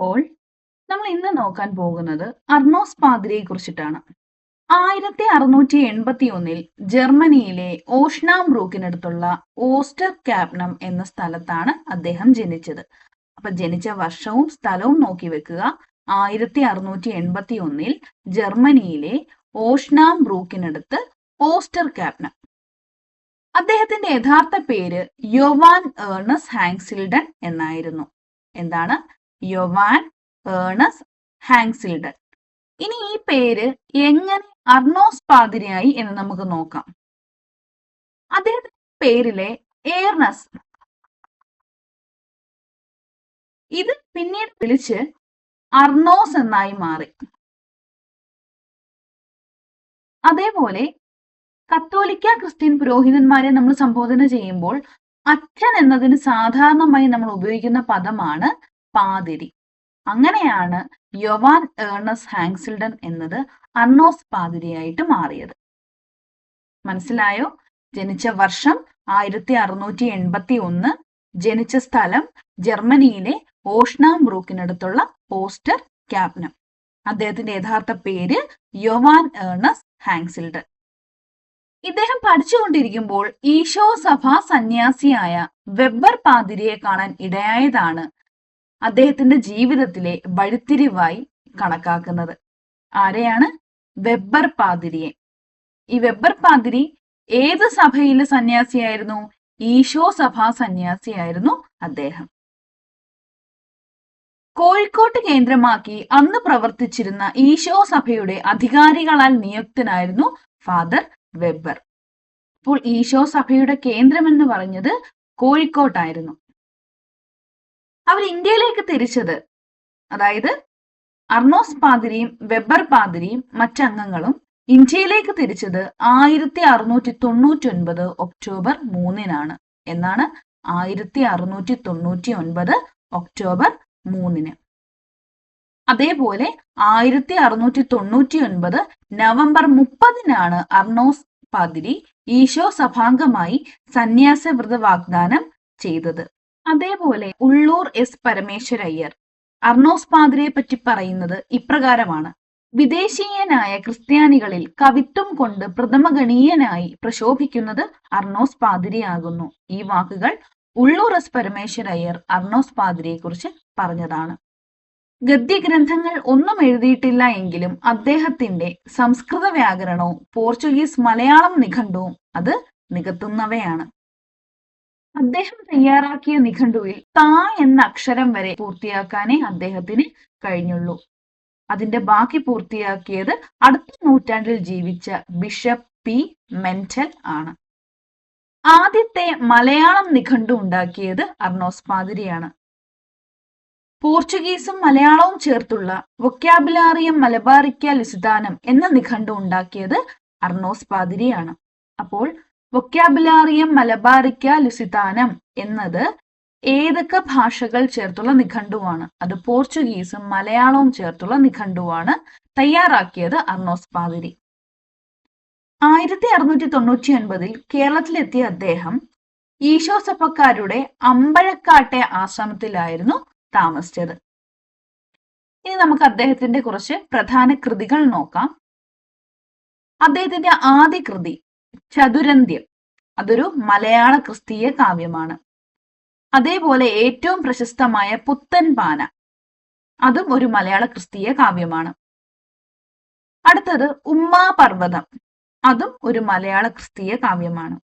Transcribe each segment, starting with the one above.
അപ്പോൾ നമ്മൾ ഇന്ന് നോക്കാൻ പോകുന്നത് അർണോസ് പാതിരിയെ കുറിച്ചിട്ടാണ്. ആയിരത്തി അറുന്നൂറ്റി എൺപത്തി ഒന്നിൽ ജർമ്മനിയിലെ ഓഷ്നാംബ്രൂക്കിനടുത്തുള്ള ഓസ്റ്റർ ക്യാപ്നം എന്ന സ്ഥലത്താണ് അദ്ദേഹം ജനിച്ചത്. അപ്പൊ ജനിച്ച വർഷവും സ്ഥലവും നോക്കി വെക്കുക. ആയിരത്തി അറുന്നൂറ്റി എൺപത്തി ഒന്നിൽ ജർമ്മനിയിലെ ഓഷ്നാം ബ്രൂക്കിനടുത്ത് ഓസ്റ്റർ ക്യാപ്നം. അദ്ദേഹത്തിന്റെ യഥാർത്ഥ പേര് യോവാൻ ഏർണസ് ഹാങ്സിൽഡൻ എന്നായിരുന്നു. എന്താണ്? യൊവാൻ ഏണസ് ഹാങ്സിൽഡൻ ഇനി ഈ പേര് എങ്ങനെ അർണോസ് പാതിരിയായി എന്ന് നമുക്ക് നോക്കാം. അദ്ദേഹത്തിന്റെ പേരിലെ ഏർണസ് ഇത് പിന്നീട് വിളിച്ച് അർണോസ് എന്നായി മാറി. അതേപോലെ കത്തോലിക്ക ക്രിസ്ത്യൻ പുരോഹിതന്മാരെ നമ്മൾ സംബോധന ചെയ്യുമ്പോൾ അച്ഛൻ എന്നതിന് സാധാരണമായി നമ്മൾ ഉപയോഗിക്കുന്ന പദമാണ് പാതിരി. അങ്ങനെയാണ് യൊവാൻ ഏർണസ് ഹാങ്സിൽഡൻ എന്നത് അർണോസ് പാതിരിയായിട്ട് മാറിയത്. മനസ്സിലായോ? ജനിച്ച വർഷം ആയിരത്തി അറുന്നൂറ്റി എൺപത്തി ഒന്ന് ജനിച്ച സ്ഥലം ജർമ്മനിയിലെ ഓഷ്നാംബ്രൂക്കിനടുത്തുള്ള പോസ്റ്റർ ക്യാപ്നം. അദ്ദേഹത്തിന്റെ യഥാർത്ഥ പേര് യൊവാൻ ഏർണസ് ഹാങ്സിൽഡൻ. ഇദ്ദേഹം പഠിച്ചുകൊണ്ടിരിക്കുമ്പോൾ ഈശോ സഭാ സന്യാസിയായ വെബ്ബർ പാതിരിയെ കാണാൻ ഇടയായതാണ് അദ്ദേഹത്തിന്റെ ജീവിതത്തിലെ വഴിത്തിരിവായി കണക്കാക്കുന്നത്. ആരെയാണ്? വെബ്ബർ പാതിരിയെ. ഈ വെബ്ബർ പാതിരി ഏത് സഭയിലെ സന്യാസിയായിരുന്നു? ഈശോ സഭാ സന്യാസിയായിരുന്നു അദ്ദേഹം. കോഴിക്കോട്ട് കേന്ദ്രമാക്കി അന്ന് പ്രവർത്തിച്ചിരുന്ന ഈശോ സഭയുടെ അധികാരികളാൽ നിയുക്തനായിരുന്നു ഫാദർ വെബ്ബർ. അപ്പോൾ ഈശോ സഭയുടെ കേന്ദ്രം എന്ന് പറഞ്ഞത് കോഴിക്കോട്ടായിരുന്നു. അവർ ഇന്ത്യയിലേക്ക് തിരിച്ചത്. അതായത് അർണോസ് പാതിരിയും വെബർ പാതിരിയും മറ്റംഗങ്ങളും ഇന്ത്യയിലേക്ക് തിരിച്ചത് ആയിരത്തി അറുന്നൂറ്റി തൊണ്ണൂറ്റി ഒൻപത് ഒക്ടോബർ മൂന്നിനാണ് എന്നാണ് ആയിരത്തി അറുന്നൂറ്റി തൊണ്ണൂറ്റി ഒൻപത് ഒക്ടോബർ മൂന്നിന്. അതേപോലെ ആയിരത്തി അറുന്നൂറ്റി തൊണ്ണൂറ്റി ഒൻപത് നവംബർ മുപ്പതിനാണ് അർണോസ് പാതിരി ഈശോ സഭാംഗമായി സന്യാസവൃത വാഗ്ദാനം ചെയ്തത്. അതേപോലെ ഉള്ളൂർ എസ് പരമേശ്വരയ്യർ. അർണോസ് പാതിരയെ പറ്റി പറയുന്നത് ഇപ്രകാരമാണ്. വിദേശീയനായ ക്രിസ്ത്യാനികളിൽ കവിത്വം കൊണ്ട് പ്രഥമഗണീയനായി പ്രശോഭിക്കുന്നത് അർണോസ് പാതിരിയാകുന്നു. ഈ വാക്കുകൾ ഉള്ളൂർ എസ് പരമേശ്വരയ്യർ അർണോസ് പാതിരിയെ കുറിച്ച് പറഞ്ഞതാണ്. ഗദ്യഗ്രന്ഥങ്ങൾ ഒന്നും എഴുതിയിട്ടില്ല എങ്കിലും അദ്ദേഹത്തിന്റെ സംസ്കൃത വ്യാകരണവും പോർച്ചുഗീസ് മലയാളം നിഘണ്ടുവും അത് നികത്തുന്നവയാണ്. അദ്ദേഹം തയ്യാറാക്കിയ നിഘണ്ടുവിൽ താ എന്ന അക്ഷരം വരെ പൂർത്തിയാക്കാനേ അദ്ദേഹത്തിന് കഴിഞ്ഞുള്ളൂ. അതിന്റെ ബാക്കി പൂർത്തിയാക്കിയത് അടുത്ത നൂറ്റാണ്ടിൽ ജീവിച്ച ബിഷപ്പ് പി. മെന്റൽ ആണ്. ആദ്യത്തെ മലയാളം നിഘണ്ടു ഉണ്ടാക്കിയത് അർണോസ് പാതിരിയാണ് പോർച്ചുഗീസും മലയാളവും ചേർത്തുള്ള വൊക്കാബുലാറിയം മലബാറിക്ക ലുസിദാനം എന്ന നിഘണ്ടു ഉണ്ടാക്കിയത് അർണോസ് പാതിരിയാണ് അപ്പോൾ വൊക്കാബുലാറിയം മലബാറിക്ക ലുസിതാനം എന്നത് ഏതൊക്കെ ഭാഷകൾ ചേർത്തുള്ള നിഘണ്ടുവാണ്? അത് പോർച്ചുഗീസും മലയാളവും ചേർത്തുള്ള നിഘണ്ടുവാണ് തയ്യാറാക്കിയത് അർണോസ് പാതിരി. ആയിരത്തി അറുന്നൂറ്റി തൊണ്ണൂറ്റി ഒൻപതിൽ കേരളത്തിലെത്തിയ അദ്ദേഹം ഈശോ അമ്പഴക്കാട്ടെ ആശ്രമത്തിലായിരുന്നു താമസിച്ചത്. ഇനി നമുക്ക് അദ്ദേഹത്തിന്റെ കുറച്ച് പ്രധാന കൃതികൾ നോക്കാം. അദ്ദേഹത്തിന്റെ ആദ്യ കൃതി ചതുരന്ത്യം. അതൊരു മലയാള ക്രിസ്തീയ കാവ്യമാണ്. അതേപോലെ ഏറ്റവും പ്രശസ്തമായ പുത്തൻ പാന. അതും ഒരു മലയാള ക്രിസ്തീയ കാവ്യമാണ്. അടുത്തത് ഉമ്മാപർവതം അതും ഒരു മലയാള ക്രിസ്തീയ കാവ്യമാണ്.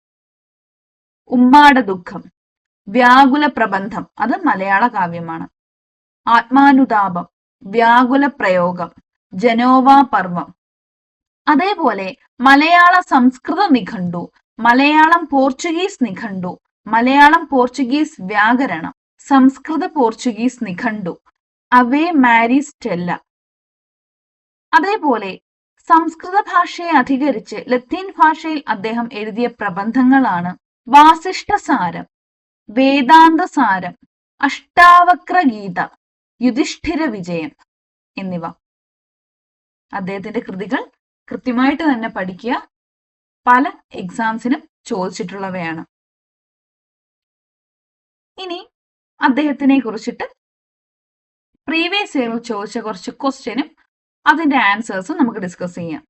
ഉമ്മാട ദുഃഖം. വ്യാകുല പ്രബന്ധം. അത് മലയാള കാവ്യമാണ്. ആത്മാനുതാപം. വ്യാകുല പ്രയോഗം. ജനോവാ പർവം അതേപോലെ മലയാള സംസ്കൃത നിഘണ്ടു മലയാളം പോർച്ചുഗീസ് നിഘണ്ടു മലയാളം പോർച്ചുഗീസ് വ്യാകരണം. സംസ്കൃത പോർച്ചുഗീസ് നിഘണ്ടു അവേ മാരി സ്റ്റെല്ല. അതേപോലെ സംസ്കൃത ഭാഷയെ അധികരിച്ച് ലത്തീൻ ഭാഷയിൽ അദ്ദേഹം എഴുതിയ പ്രബന്ധങ്ങളാണ് വാസിഷ്ഠസാരം വേദാന്തസാരം അഷ്ടാവക്ര ഗീത യുധിഷ്ഠിര വിജയം എന്നിവ. അദ്ദേഹത്തിന്റെ കൃതികൾ കൃത്യമായിട്ട് തന്നെ പഠിക്കുക. പല എക്സാംസിനും ചോദിച്ചിട്ടുള്ളവയാണ്. ഇനി അദ്ദേഹത്തിനെ കുറിച്ചിട്ട് പ്രീവിയസ് ഇയറിൽ ചോദിച്ച കുറച്ച് ക്വസ്റ്റ്യനും അതിന്റെ ആൻസേഴ്സും നമുക്ക് ഡിസ്കസ് ചെയ്യാം.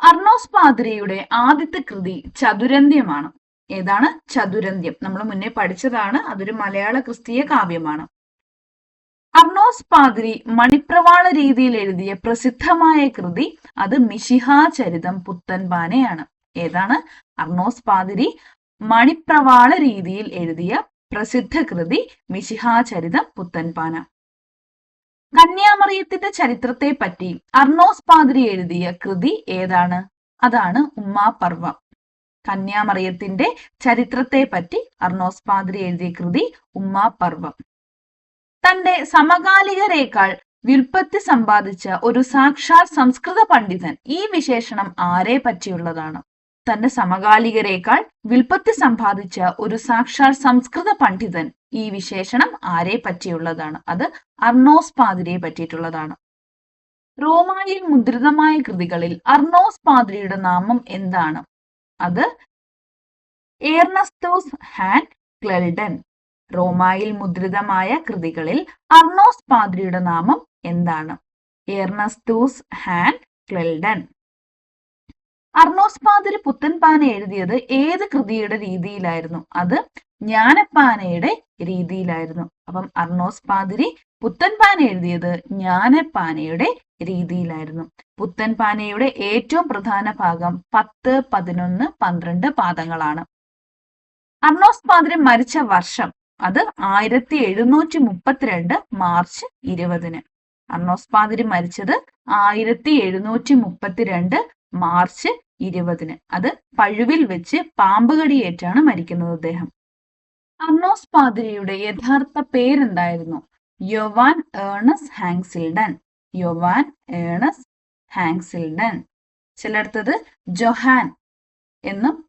അർണോസ് പാദ്രിയുടെ ആദ്യത്തെ കൃതി ചതുരന്ത്യമാണ് ഏതാണ്? ചതുരന്ത്യം നമ്മൾ മുന്നേ പഠിച്ചതാണ്. അതൊരു മലയാള ക്രിസ്തീയ കാവ്യമാണ്. അർണോസ് പാതിരി മണിപ്രവാള രീതിയിൽ എഴുതിയ പ്രസിദ്ധമായ കൃതി അത് മിശിഹാചരിതം പുത്തൻപാനയാണ് ഏതാണ്? അർണോസ് പാതിരി മണിപ്രവാള രീതിയിൽ എഴുതിയ പ്രസിദ്ധ കൃതി മിശിഹാചരിതം പുത്തൻപാന കന്യാമറിയത്തിന്റെ ചരിത്രത്തെ പറ്റി അർണോസ് പാതിരി എഴുതിയ കൃതി ഏതാണ്? അതാണ് ഉമ്മാപർവം. കന്യാമറിയത്തിന്റെ ചരിത്രത്തെ പറ്റി അർണോസ് പാതിരി എഴുതിയ കൃതി ഉമ്മാപർവം. തന്റെ സമകാലികരേക്കാൾ വ്യുൽപ്പത്തി സമ്പാദിച്ച ഒരു സാക്ഷാൽ സംസ്കൃത പണ്ഡിതൻ ഈ വിശേഷണം ആരെ പറ്റിയുള്ളതാണ്? തന്റെ സമകാലികരേക്കാൾ വിൽപ്പത്തി സമ്പാദിച്ച ഒരു സാക്ഷാൽ സംസ്കൃത പണ്ഡിതൻ ഈ വിശേഷണം ആരെ പറ്റിയുള്ളതാണ്? അത് അർണോസ് പാതിരിയെ പറ്റിയിട്ടുള്ളതാണ്. റോമായിൽ മുദ്രിതമായ കൃതികളിൽ അർണോസ് പാതിരിയുടെ നാമം എന്താണ്? അത് ഏർണസ്തോസ് ഹാൻ ക്ലെൽഡൻ. റോമായിൽ മുദ്രിതമായ കൃതികളിൽ അർണോസ് പാദ്രിയുടെ നാമം എന്താണ്? എർണസ്തൂസ് ഹാൻ ക്ലെൽഡൻ. അർണോസ് പാതിരി പുത്തൻപാന എഴുതിയത് ഏത് കൃതിയുടെ രീതിയിലായിരുന്നു? അത് ജ്ഞാനപ്പാനയുടെ രീതിയിലായിരുന്നു. അപ്പം അർണോസ് പാതിരി പുത്തൻപാന എഴുതിയത് ജ്ഞാനപ്പാനയുടെ രീതിയിലായിരുന്നു. പുത്തൻപാനയുടെ ഏറ്റവും പ്രധാന ഭാഗം പത്ത് പതിനൊന്ന് പന്ത്രണ്ട് പാദങ്ങളാണ്. അർണോസ് പാതിരി മരിച്ച വർഷം അത് ആയിരത്തി എഴുന്നൂറ്റി മുപ്പത്തിരണ്ട് മാർച്ച് ഇരുപതിന്. അർണോസ് പാതിരി മരിച്ചത് ആയിരത്തി എഴുന്നൂറ്റി മുപ്പത്തിരണ്ട് മാർച്ച് ഇരുപതിന്. അത് പഴുവിൽ വെച്ച് പാമ്പ് കടിയേറ്റാണ് മരിക്കുന്നത് അദ്ദേഹം. അർണോസ് പാതിരിയുടെ യഥാർത്ഥ പേരെന്തായിരുന്നു? Johann Ernst Hanxleden. Johann Ernst Hanxleden. ചിലടത്തത് Johann എന്നും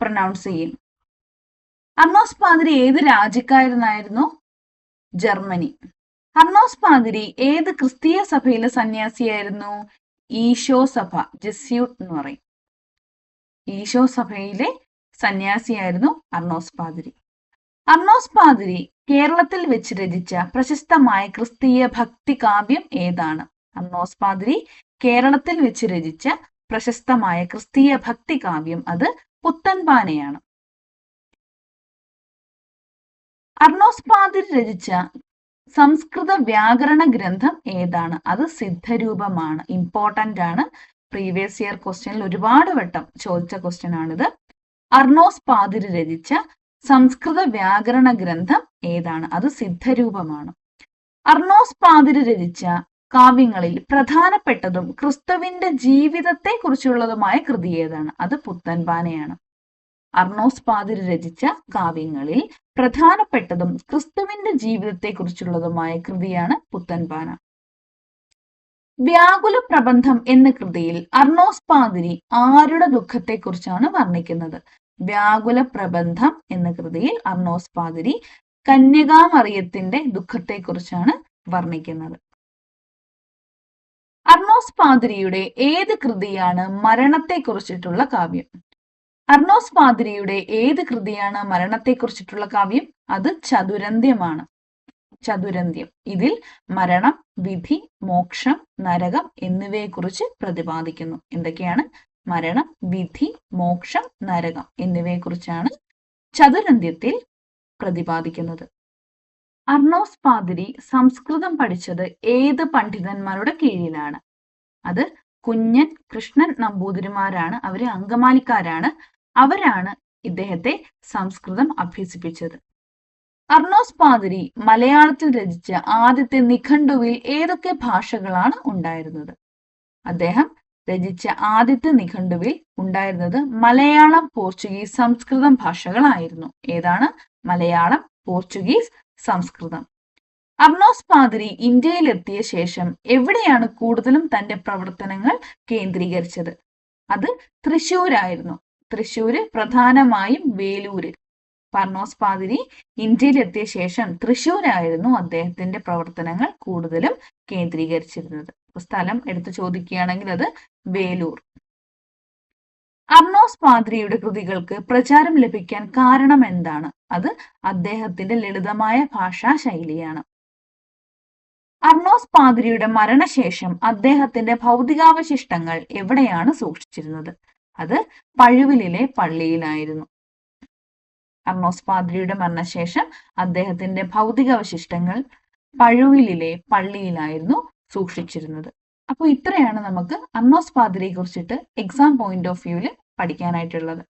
പ്രൊനൗൺസ് ചെയ്യും. അർണോസ് പാതിരി ഏത് രാജ്യക്കാരനായിരുന്നു? ജർമ്മനി. അർണോസ് പാതിരി ഏത് ക്രിസ്തീയ സഭയിലെ സന്യാസിയായിരുന്നു? ഈശോ സഭ ജസ്യൂട്ട് എന്ന് പറയും. ഈശോ സഭയിലെ സന്യാസിയായിരുന്നു അർണോസ് പാതിരി. അർണോസ് പാതിരി കേരളത്തിൽ വെച്ച് രചിച്ച പ്രശസ്തമായ ക്രിസ്തീയ ഭക്തി കാവ്യം ഏതാണ്? അർണോസ് പാതിരി കേരളത്തിൽ വെച്ച് രചിച്ച പ്രശസ്തമായ ക്രിസ്തീയ ഭക്തി കാവ്യം അത് പുത്തൻപാനയാണ്. അർണോസ് പാതിരി രചിച്ച സംസ്കൃത വ്യാകരണ ഗ്രന്ഥം ഏതാണ്? അത് സിദ്ധരൂപമാണ്. ഇമ്പോർട്ടന്റ് ആണ്. പ്രീവിയസ് ഇയർ ക്വസ്റ്റ്യനിൽ ഒരുപാട് വട്ടം ചോദിച്ച ക്വസ്റ്റ്യൻ ആണിത്. അർണോസ് പാതിരി രചിച്ച സംസ്കൃത വ്യാകരണ ഗ്രന്ഥം ഏതാണ്? അത് സിദ്ധരൂപമാണ്. അർണോസ് പാതിരി രചിച്ച കാവ്യങ്ങളിൽ പ്രധാനപ്പെട്ടതും ക്രിസ്തുവിന്റെ ജീവിതത്തെ കുറിച്ചുള്ളതുമായ കൃതി ഏതാണ്? അത് പുത്തൻപാനയാണ്. അർണോസ് പാതിരി രചിച്ച കാവ്യങ്ങളിൽ പ്രധാനപ്പെട്ടതും ക്രിസ്തുവിന്റെ ജീവിതത്തെക്കുറിച്ചുള്ളതുമായ കൃതിയാണ് പുത്തൻപാന. വ്യാകുല പ്രബന്ധം എന്ന കൃതിയിൽ അർണോസ് പാതിരി ആരുടെ ദുഃഖത്തെക്കുറിച്ചാണ് വർണിക്കുന്നത്? വ്യാകുല പ്രബന്ധം എന്ന കൃതിയിൽ അർണോസ് പാതിരി കന്യകാമറിയത്തിന്റെ ദുഃഖത്തെക്കുറിച്ചാണ് വർണിക്കുന്നത്. അർണോസ് പാതിരിയുടെ ഏത് കൃതിയാണ് മരണത്തെക്കുറിച്ചിട്ടുള്ള കാവ്യം? അർണോസ് പാതിരിയുടെ ഏത് കൃതിയാണ് മരണത്തെക്കുറിച്ചിട്ടുള്ള കാവ്യം? അത് ചതുരന്ത്യമാണ് ചതുരന്ത്യം ഇതിൽ മരണം വിധി മോക്ഷം നരകം എന്നിവയെക്കുറിച്ച് പ്രതിപാദിക്കുന്നു. എന്തൊക്കെയാണ്? മരണം വിധി മോക്ഷം നരകം എന്നിവയെക്കുറിച്ചാണ് ചതുരന്ത്യത്തിൽ പ്രതിപാദിക്കുന്നത്. അർണോസ് പാതിരി സംസ്കൃതം പഠിച്ചത് ഏത് പണ്ഡിതന്മാരുടെ കീഴിലാണ്? അത് കുഞ്ഞൻ കൃഷ്ണൻ നമ്പൂതിരിമാരാണ്. അവർ അങ്കമാലിക്കാരാണ്. അവരാണ് ഇദ്ദേഹത്തെ സംസ്കൃതം അഭ്യസിപ്പിച്ചത്. അർണോസ് പാതിരി മലയാളത്തിൽ രചിച്ച ആദ്യത്തെ നിഘണ്ടുവിൽ ഏതൊക്കെ ഭാഷകളാണ് ഉണ്ടായിരുന്നത്? അദ്ദേഹം രചിച്ച ആദ്യത്തെ നിഘണ്ടുവിൽ ഉണ്ടായിരുന്നത് മലയാളം പോർച്ചുഗീസ് സംസ്കൃതം ഭാഷകളായിരുന്നു. ഏതാണ്? മലയാളം പോർച്ചുഗീസ് സംസ്കൃതം. അർണോസ് പാതിരി ഇന്ത്യയിലെത്തിയ ശേഷം എവിടെയാണ് കൂടുതലും തന്റെ പ്രവർത്തനങ്ങൾ കേന്ദ്രീകരിച്ചത്? അത് തൃശൂരായിരുന്നു തൃശ്ശൂര് പ്രധാനമായും വേലൂര്. പർണോസ് പാതിരി ഇന്ത്യയിലെത്തിയ ശേഷം തൃശ്ശൂരായിരുന്നു അദ്ദേഹത്തിന്റെ പ്രവർത്തനങ്ങൾ കൂടുതലും കേന്ദ്രീകരിച്ചിരുന്നത്. സ്ഥലം എടുത്തു ചോദിക്കുകയാണെങ്കിൽ അത് വേലൂർ. അർണോസ് പാദ്രിയുടെ കൃതികൾക്ക് പ്രചാരം ലഭിക്കാൻ കാരണം എന്താണ്? അത് അദ്ദേഹത്തിന്റെ ലളിതമായ ഭാഷാ ശൈലിയാണ്. അർണോസ് പാതിരിയുടെ മരണശേഷം അദ്ദേഹത്തിന്റെ ഭൗതികാവശിഷ്ടങ്ങൾ എവിടെയാണ് സൂക്ഷിച്ചിരുന്നത്? അത് പഴുവിലിലെ പള്ളിയിലായിരുന്നു. അർണോസ് പാദ്രിയുടെ മരണശേഷം അദ്ദേഹത്തിന്റെ ഭൗതികാവശിഷ്ടങ്ങൾ പഴുവിലിലെ പള്ളിയിലായിരുന്നു സൂക്ഷിച്ചിരുന്നത്. അപ്പോൾ ഇത്രയാണ് നമുക്ക് അർണോസ് പാദ്രിയെ കുറിച്ചിട്ട് എക്സാം പോയിന്റ് ഓഫ് വ്യൂവിൽ പഠിക്കാനായിട്ടുള്ളത്.